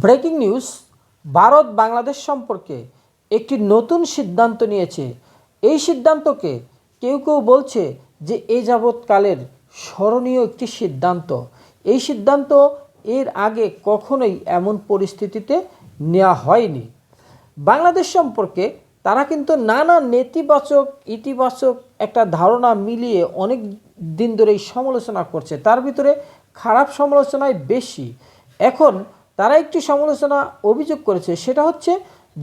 Breaking news, Bharat Bangladesh সম্পর্কে একটি নতুন সিদ্ধান্ত নিয়েছে। এই সিদ্ধান্তকে কেউ কেউ বলছে যে এ যাবৎকালের স্মরণীয় একটি সিদ্ধান্ত। এই সিদ্ধান্ত এর আগে কখনোই এমন পরিস্থিতিতে নেওয়া হয়নি। বাংলাদেশ সম্পর্কে তারা কিন্তু নানা নেতিবাচক, ইতিবাচক একটা ধারণা মিলিয়ে অনেক দিন ধরেই সমালোচনা করছে। তার ভিতরে খারাপ সমালোচনাই বেশি। এখন তারা একটি সমালোচনা অভিযোগ করেছে, সেটা হচ্ছে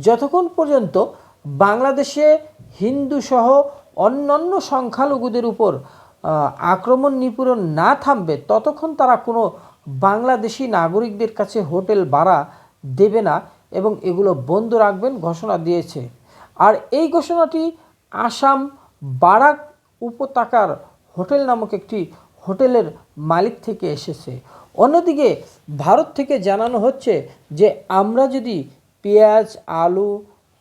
যতক্ষণ পর্যন্ত বাংলাদেশে হিন্দু সহ অন্যান্য সংখ্যালঘুদের উপর আক্রমণ নিপূরণ না থামবে, ততক্ষণ তারা কোনো বাংলাদেশি নাগরিকদের কাছে হোটেল ভাড়া দেবে না এবং এগুলো বন্ধ রাখবেন ঘোষণা দিয়েছে। আর এই ঘোষণাটি আসাম বারাক উপত্যকার হোটেল নামক একটি হোটেলের মালিক থেকে এসেছে। অন্যদিকে ভারত থেকে জানানো হচ্ছে যে আমরা যদি পেঁয়াজ, আলু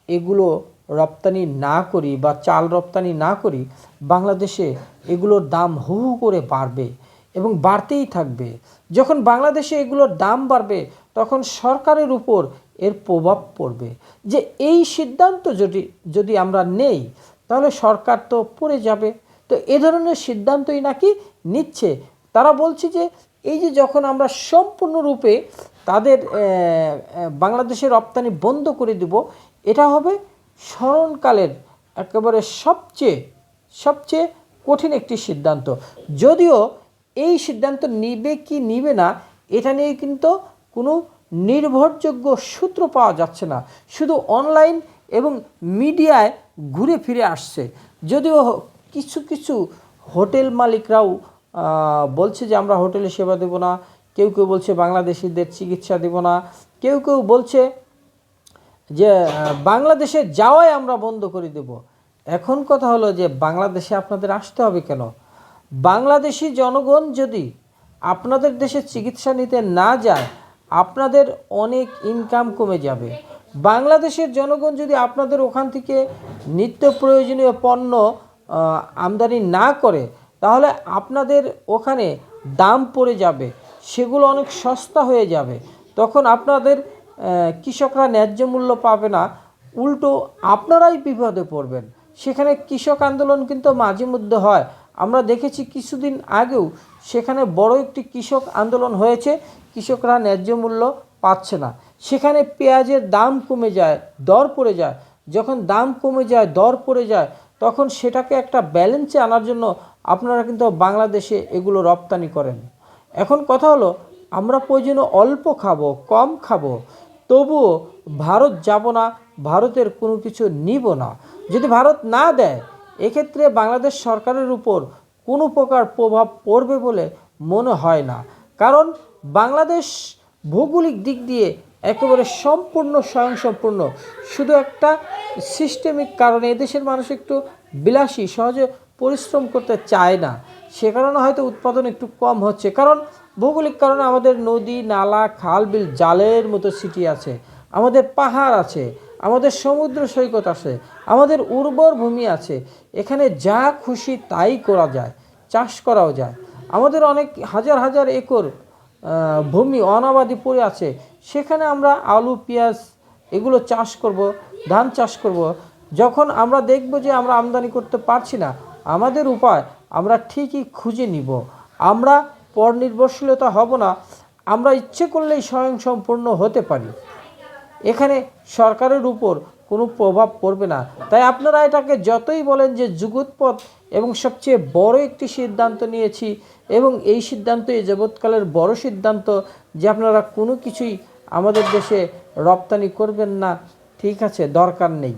এগুলো রপ্তানি না করি বা চাল রপ্তানি না করি, বাংলাদেশে এগুলোর দাম হু হু করে বাড়বে এবং বাড়তেই থাকবে। যখন বাংলাদেশে এগুলোর দাম বাড়বে, তখন সরকারের উপর এর প্রভাব পড়বে। যে এই সিদ্ধান্ত যদি যদি আমরা নেই, তাহলে সরকার তো পড়ে যাবে। তো এ ধরনের সিদ্ধান্তই নাকি নিচ্ছে? তারা বলছে যে এই যে যখন আমরা সম্পূর্ণরূপে তাদের বাংলাদেশের রপ্তানি বন্ধ করে দেব, এটা হবে স্মরণকালের একেবারে সবচেয়ে সবচেয়ে কঠিন একটি সিদ্ধান্ত। যদিও এই সিদ্ধান্ত নিবে কি নিবে না, এটা নিয়ে কিন্তু কোনো নির্ভরযোগ্য সূত্র পাওয়া যাচ্ছে না। শুধু অনলাইন এবং মিডিয়ায় ঘুরে ফিরে আসছে। যদিও কিছু কিছু হোটেল মালিকরাও বলছে যে আমরা হোটেলে সেবা দেব না, কেউ কেউ বলছে বাংলাদেশিদের চিকিৎসা দেব না, কেউ কেউ বলছে যে বাংলাদেশে যাওয়াই আমরা বন্ধ করে দেব। এখন কথা হলো যে, বাংলাদেশে আপনাদের আসতে হবে কেন? বাংলাদেশি জনগণ যদি আপনাদের দেশে চিকিৎসা নিতে না যায়, আপনাদের অনেক ইনকাম কমে যাবে। বাংলাদেশের জনগণ যদি আপনাদের ওখান থেকে নিত্য প্রয়োজনীয় পণ্য আমদানি না করে তাহলে আপনাদের ওখানে দাম পড়ে যাবে, সেগুলো অনেক সস্তা হয়ে যাবে। তখন আপনাদের কৃষকরা ন্যায্য মূল্য পাবে না। উল্টো আপনারাই বিপদে পড়বেন। সেখানে কৃষক আন্দোলন কিন্তু মাঝে মধ্যে হয়। আমরা দেখেছি কিছুদিন আগেও সেখানে বড় একটি কৃষক আন্দোলন হয়েছে, কৃষকরা ন্যায্য মূল্য পাচ্ছে না। সেখানে পেঁয়াজের দাম কমে যায়, দর পড়ে যায়। যখন দাম কমে যায়, দর পড়ে যায় তখন সেটাকে একটা ব্যালেন্সে আনার জন্য আপনারা কিন্তু বাংলাদেশে এগুলো রপ্তানি করেন। এখন কথা হলো, আমরা প্রয়োজনে অল্প খাব, কম খাব, তবুও ভারত যাব না, ভারতের কোনো কিছু নিব না। যদি ভারত না দেয়, এক্ষেত্রে বাংলাদেশ সরকারের উপর কোনো প্রকার প্রভাব পড়বে বলে মনে হয় না। কারণ বাংলাদেশ ভৌগোলিক দিক দিয়ে একেবারে সম্পূর্ণ স্বয়ংসম্পূর্ণ। শুধু একটা সিস্টেমিক কারণে এদেশের মানুষ একটু বিলাসী, সহজে পরিশ্রম করতে চায় না। সে কারণে হয়তো উৎপাদন একটু কম হচ্ছে। কারণ ভৌগোলিক কারণে আমাদের নদী, নালা, খাল, বিল, জালের মতো সিটি আছে। আমাদের পাহাড় আছে, আমাদের সমুদ্র সৈকত আছে, আমাদের উর্বর ভূমি আছে। এখানে যা খুশি তাই করা যায়, চাষ করাও যায়। আমাদের অনেক হাজার হাজার একর ভূমি অনাবাদি পড়ে আছে। সেখানে আমরা আলু, পেঁয়াজ এগুলো চাষ করব, ধান চাষ করব। যখন আমরা দেখব যে আমরা আমদানি করতে পারছি না, আমাদের উপায় আমরা ঠিকই খুঁজে নিব। আমরা পরনির্ভরশীলতা হব না, আমরা ইচ্ছে করলেই স্বয়ংসম্পূর্ণ হতে পারি। এখানে সরকারের উপর কোনো প্রভাব পড়বে না। তাই আপনারা এটাকে যতই বলেন যে যুগোৎপথ এবং সবচেয়ে বড় একটি সিদ্ধান্ত নিয়েছি এবং এই সিদ্ধান্ত এই জগৎকালের বড় সিদ্ধান্ত যে আপনারা কোনো কিছুই আমাদের দেশে রপ্তানি করবেন না। ঠিক আছে, দরকার নেই।